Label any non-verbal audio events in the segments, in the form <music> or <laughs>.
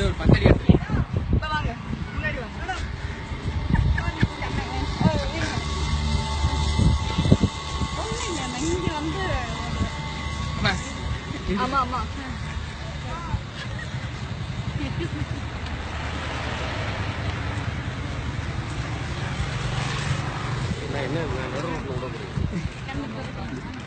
அப்படியே ஒரு பத்தடி எடுத்து இப்ப வாங்க. முன்னாடி வாங்க. அண்ணா. ஆ, இருங்க. ஒண்ணும் இல்ல, நான் இங்க வந்து அம்மா ஆமா ஆமா என்ன நடு ரோட்ல விட முடியும்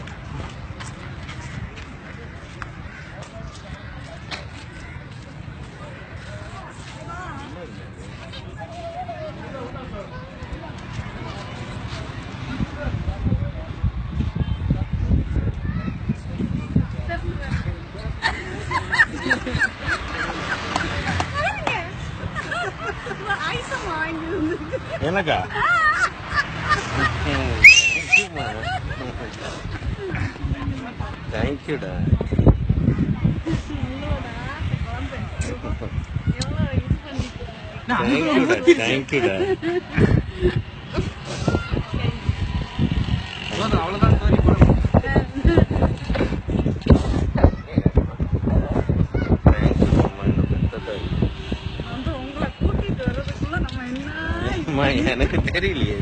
எனக்கா தேங்க்யூடா தேங்க்யூடா தேங்க்யூடா போதும் <laughs> இல்ல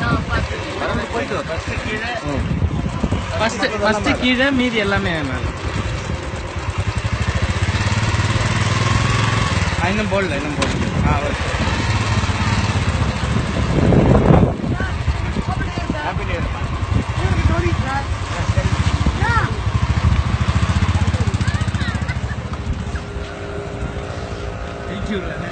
நான் பார்த்து போயிட்டு ஃபர்ஸ்ட் ஃபர்ஸ்ட் கீழே மீதி எல்லாமே மேம் இன்னும் போடல இன்னும் போடல ஆ ஓகே Thank you, Lennon.